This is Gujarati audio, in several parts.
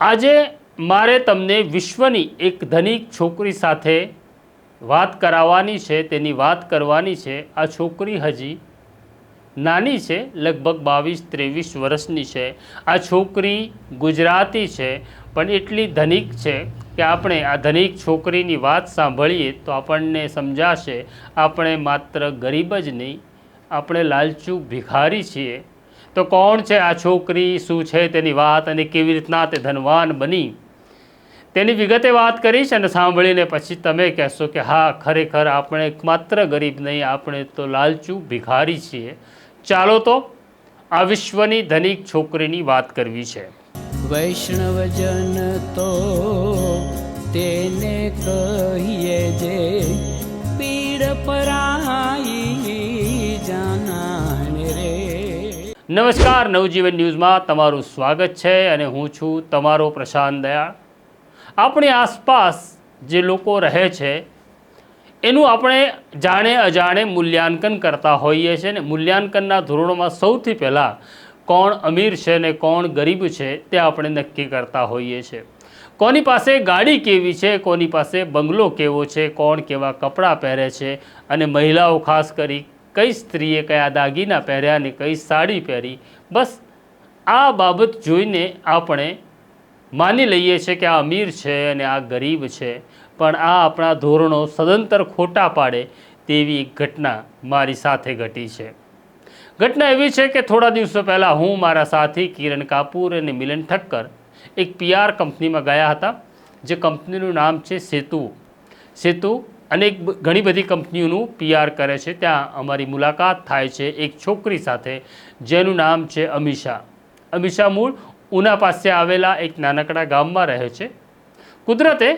આજે મારે તમને વિશ્વની એક ધનિક છોકરી સાથે વાત કરાવવાની છે, તેની વાત કરવાની છે. આ છોકરી હજી નાની છે, લગભગ બાવીસ ત્રેવીસ વર્ષની છે. આ છોકરી ગુજરાતી છે, પણ એટલી ધનિક છે કે આપણે આ ધનિક છોકરીની વાત સાંભળીએ તો આપણને સમજાશે, આપણે માત્ર ગરીબ જ નહીં, આપણે લાલચુ ભિખારી છીએ. તો કોણ છે આ છોકરી? શું છે તેની વાત? અને કેવી રીતના તે ધનવાન બની? તેની વિગતે વાત કરીશ અને સાંભળીને પછી તમે કહેશો કે હા, ખરેખર આપણે માત્ર ગરીબ નહીં, આપણે તો લાલચુ ભિખારી છીએ. ચાલો તો આ વિશ્વની ધનિક છોકરીની વાત કરવી છે. વૈષ્ણવજન તો તેને કહીએ જે પીડ પરાઈ નમસ્કાર, નવજીવન ન્યૂઝમાં તમારું સ્વાગત છે અને હું છું તમારો પ્રશાંત દયાળ આપણી આસપાસ જે લોકો રહે છે, એનું આપણે જાણે અજાણે મૂલ્યાંકન કરતા હોઈએ છીએ ને મૂલ્યાંકનના ધોરણોમાં સૌથી પહેલાં કોણ અમીર છે ને કોણ ગરીબ છે તે આપણે નક્કી કરતા હોઈએ છીએ. કોની પાસે ગાડી કેવી છે, કોની પાસે બંગલો કેવો છે, કોણ કેવા કપડાં પહેરે છે અને મહિલાઓ ખાસ કરી કઈ સ્ત્રીએ કયા દાગીના પહેર્યા અને કઈ સાડી પહેરી? બસ આ બાબત જોઈને આપણે માની લઈએ છીએ કે આ અમીર છે અને આ ગરીબ છે. પણ આ આપણા ધોરણો સદંતર ખોટા પાડે તેવી ઘટના મારી સાથે ઘટી છે. ઘટના એવી છે કે થોડા દિવસો પહેલાં હું મારા સાથી કિરણ કાપૂર અને મિલન ઠક્કર એક પીઆર કંપનીમાં ગયા હતા, જે કંપનીનું નામ છે સેતુ. સેતુ અનેક ઘણી બધી કંપનીઓનું પીઆર કરે છે. ત્યાં અમારી મુલાકાત થાય છે એક છોકરી સાથે, જેનું નામ છે અમીષા. અમીષા મૂળ ઉના પાસે આવેલા એક નાનકડા ગામમાં રહે છે. કુદરતે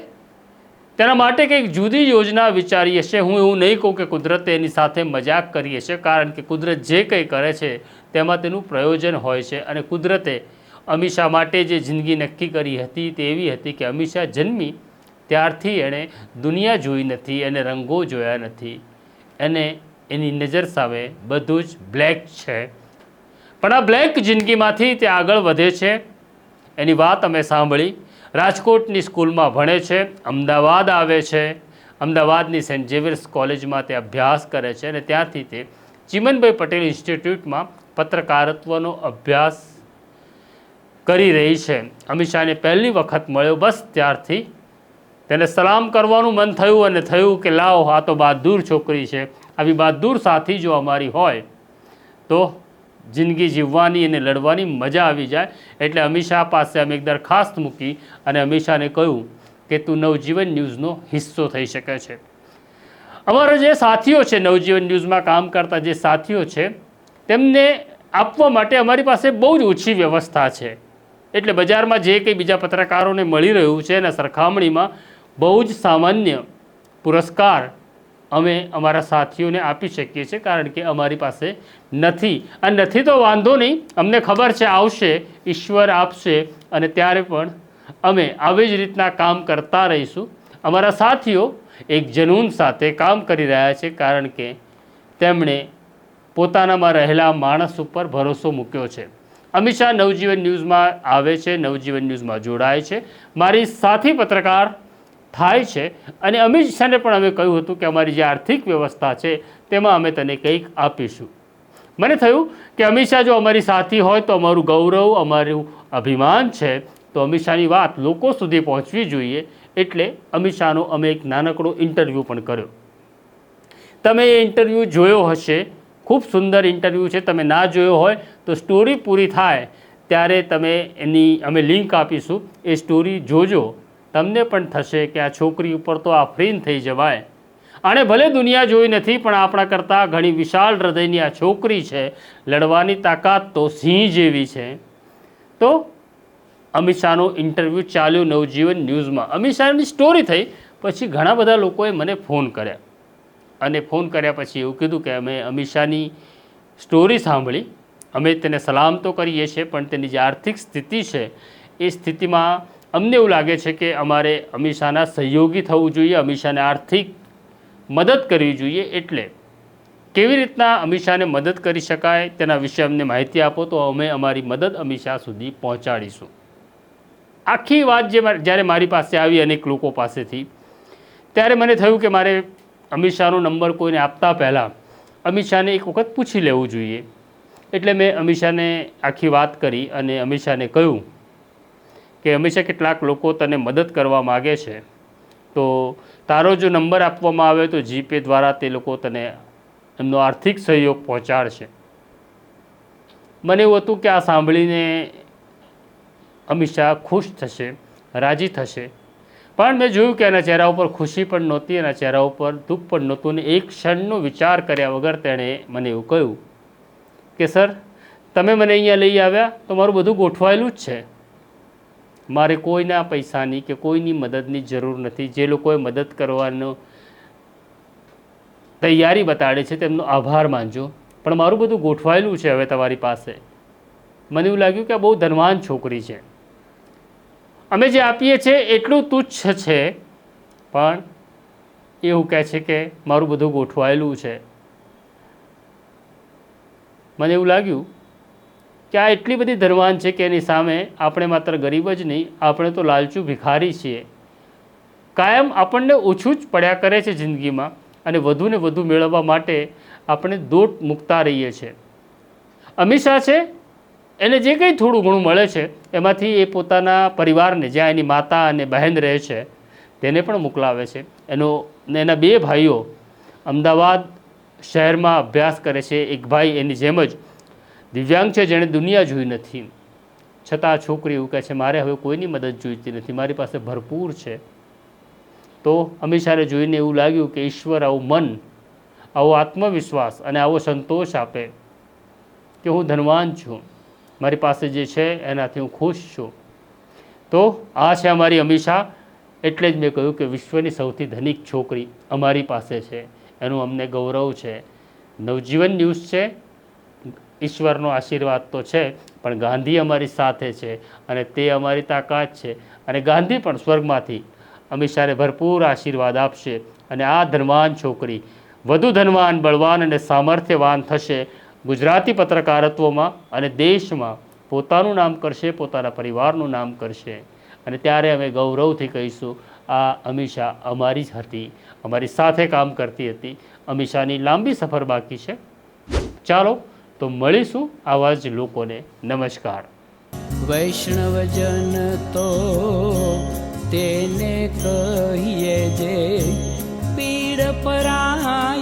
તેના માટે કંઈક જુદી યોજના વિચારી હશે. હું એવું નહીં કહું કે કુદરતે એની સાથે મજાક કરી હશે, કારણ કે કુદરત જે કંઈ કરે છે તેમાં તેનું પ્રયોજન હોય છે. અને કુદરતે અમીષા માટે જે જિંદગી નક્કી કરી હતી તે એવી હતી કે અમીષા જન્મી ત્યારથી એણે દુનિયા જોઈ નથી, એને રંગો જોયા નથી. એને એની નજર સામે બધું જ બ્લેક છે. પણ આ બ્લેક જિંદગીમાંથી તે આગળ વધે છે. એની વાત અમે સાંભળી. રાજકોટની સ્કૂલમાં ભણે છે, અમદાવાદ આવે છે. અમદાવાદની સેન્ટ ઝેવિયર્સ કોલેજમાં તે અભ્યાસ કરે છે અને ત્યાંથી તે ચિમનભાઈ પટેલ ઇન્સ્ટિટ્યૂટમાં પત્રકારત્વનો અભ્યાસ કરી રહી છે. અમીષાને પહેલી વખત મળ્યો બસ ત્યારથી તેને સલામ કરવાનું મન થયું અને થયું કે લાવો, આ તો બહાદુર છોકરી છે. આવી બહાદુર સાથી જો અમારી હોય, તો જિંદગી જીવવાની અને લડવાની મજા આવી જાય. એટલે અમીષા પાસે અમે એક દરખાસ્ત મૂકી અને અમિશાને કહ્યું કે તું નવજીવન ન્યૂઝનો હિસ્સો થઈ શકે છે. અમારા જે સાથીઓ છે, નવજીવન ન્યૂઝમાં કામ કરતા જે સાથીઓ છે, તેમને આપવા માટે અમારી પાસે બહુ જ ઓછી વ્યવસ્થા છે. એટલે બજારમાં જે કંઈ બીજા પત્રકારોને મળી રહ્યું છે એના સરખામણીમાં બહુ જ સામાન્ય પુરસ્કાર અમે અમારા સાથીઓને આપી શકીએ છીએ, કારણ કે અમારી પાસે નથી. અને નથી તો વાંધો નહીં, અમને ખબર છે, આવશે, ઈશ્વર આપશે, અને ત્યારે પણ અમે આવી જ રીતના કામ કરતા રહીશું. અમારા સાથીઓ એક જનૂન સાથે કામ કરી રહ્યા છે, કારણ કે તેમણે પોતાનામાં રહેલા માણસ ઉપર ભરોસો મૂક્યો છે. અમીષા નવજીવન ન્યૂઝમાં આવે છે, નવજીવન ન્યૂઝમાં જોડાય છે. મારી સાથી પત્રકાર થાય છે. અને અમીષાને પણ અમે કહ્યું હતું કે અમારી જે આર્થિક વ્યવસ્થા છે, તેમાં અમે તને કંઈક આપીશું. મને થયું કે અમીષા જો અમારી સાથી હોય તો અમારું ગૌરવ, અમારું અભિમાન છે, તો અમીષાની વાત લોકો સુધી પહોંચવી જોઈએ. એટલે અમીષાનો અમે એક નાનકડો ઇન્ટરવ્યૂ પણ કર્યો. તમે એ ઇન્ટરવ્યૂ જોયો હશે. ખૂબ સુંદર ઇન્ટરવ્યૂ છે. તમે ના જોયો હોય તો સ્ટોરી પૂરી થાય. ત્યારે તમે એની અમે લિંક આપીશું. એ સ્ટોરી જોજો. તમને પણ થશે કે આ છોકરી ઉપર તો આ ફ્રીન થઈ જવાય. આણે ભલે દુનિયા જોઈ નથી, પણ આપણા કરતાં ઘણી વિશાળ હૃદયની આ છોકરી છે, લડવાની તાકાત તો સિંહ જેવી છે. તો અમીષાનો ઇન્ટરવ્યૂ ચાલ્યો નવજીવન ન્યૂઝમાં. અમીષાની સ્ટોરી થઈ, પછી ઘણા બધા લોકોએ મને ફોન કર્યા. અને ફોન કર્યા પછી એવું કીધું કે અમે અમીષાની સ્ટોરી સાંભળી. અમે તેને સલામ તો કરીએ છીએ, પણ તેની જે આર્થિક સ્થિતિ છે, એ સ્થિતિમાં અમને એવું લાગે છે કે અમારે અમીષાના સહયોગી થવું જોઈએ અમીષાને આર્થિક મદદ કરવી જોઈએ એટલે કેવી રીતના અમીષાને મદદ કરી શકાય તેના વિશે અમને માહિતી આપો તો અમે અમારી મદદ અમીષા સુધી પહોંચાડીશું. આખી વાત જે જ્યારે મારી પાસે આવી અનેક લોકો પાસેથી, ત્યારે મને થયું કે મારે અમિત શાહનો નંબર કોઈને આપતા પહેલાં અમિત શાહને એક વખત પૂછી લેવું જોઈએ. એટલે મેં અમિત શાહને આખી વાત કરી અને અમિત શાહને કહ્યું કે હંમેશા કેટલાક લોકો તને મદદ કરવા માગે છે. તો તારો જો નંબર આપવામાં આવે તો જીપે દ્વારા તે લોકો તને એમનો આર્થિક સહયોગ પહોંચાડશે. મને એવું હતું કે આ સાંભળીને હંમેશા ખુશ થશે, રાજી થશે. પણ મેં જોયું કે એના ચહેરા ઉપર ખુશી પણ નહોતી, એના ચહેરા ઉપર દુઃખ પણ નહોતું અને એક ક્ષણનો વિચાર કર્યા વગર તેણે મને એવું કહ્યું કે, સર, તમે મને અહીંયા લઈ આવ્યા તો મારું બધું ગોઠવાયેલું જ છે. મારે કોઈના પૈસાની કે કોઈની મદદની જરૂર નથી. જે લોકોએ મદદ કરવાનો તૈયારી બતાડે છે તેમનો આભાર માનજો. પણ મારું બધું ગોઠવાયેલું છે હવે તમારી પાસે. મને એવું લાગ્યું કે આ બહુ ધનવાન છોકરી છે. અમે જે આપીએ છીએ એટલું તુચ્છ છે. પણ એવું કહે છે કે મારું બધું ગોઠવાયેલું છે. મને એવું લાગ્યું કે આ એટલી બધી ધરવાન છે કે એની સામે આપણે માત્ર ગરીબ જ નહીં, આપણે તો લાલચુ ભિખારી છીએ. કાયમ આપણને ઓછું જ પડ્યા કરે છે જિંદગીમાં અને વધુને વધુ મેળવવા માટે આપણે દોટ મૂકતા રહીએ છીએ. અમિત છે, એને જે કંઈ થોડું ઘણું મળે છે, એમાંથી એ પોતાના પરિવારને, જ્યાં એની માતા અને બહેન રહે છે, તેને પણ મોકલાવે છે. એનો એના બે ભાઈઓ અમદાવાદ શહેરમાં અભ્યાસ કરે છે. એક ભાઈ એની જેમ જ દિવ્યાંગ છે જેણે દુનિયા જોઈ નથી. છતાં છોકરી એવું કહે છે, મારે હવે કોઈની મદદ જોઈતી નથી. મારી પાસે ભરપૂર છે. તો અમિત જોઈને એવું લાગ્યું કે ઈશ્વર આવું મન, આવો આત્મવિશ્વાસ અને આવો સંતોષ આપે કે હું ધનવાન છું. મારી પાસે જે છે એનાથી હું ખુશ છું. તો આ છે અમારી અમિત એટલે જ મેં કહ્યું કે વિશ્વની સૌથી ધનિક છોકરી અમારી પાસે છે. એનું અમને ગૌરવ છે. નવજીવન ન્યૂઝ છે. ઈશ્વરનો આશીર્વાદ તો છે, પણ ગાંધી અમારી સાથે છે અને તે અમારી તાકાત છે. અને ગાંધી પણ સ્વર્ગમાંથી અમિત શાહને ભરપૂર આશીર્વાદ આપશે અને આ ધનવાન છોકરી વધુ ધનવાન, બળવાન અને સામર્થ્યવાન થશે ગુજરાતી પત્રકારત્વમાં અને દેશમાં. પોતાનું નામ કરશે, પોતાના પરિવારનું નામ કરશે. અને ત્યારે અમે ગૌરવથી કહીશું, આ અમિશા અમારી જ હતી, અમારી સાથે કામ કરતી હતી. અમિશાની લાંબી સફર બાકી છે. ચાલો તો મળીશું આવા જ લોકોને. નમસ્કાર. વૈષ્ણવજન તો તેને કહીએ જે પીડ પરાઈ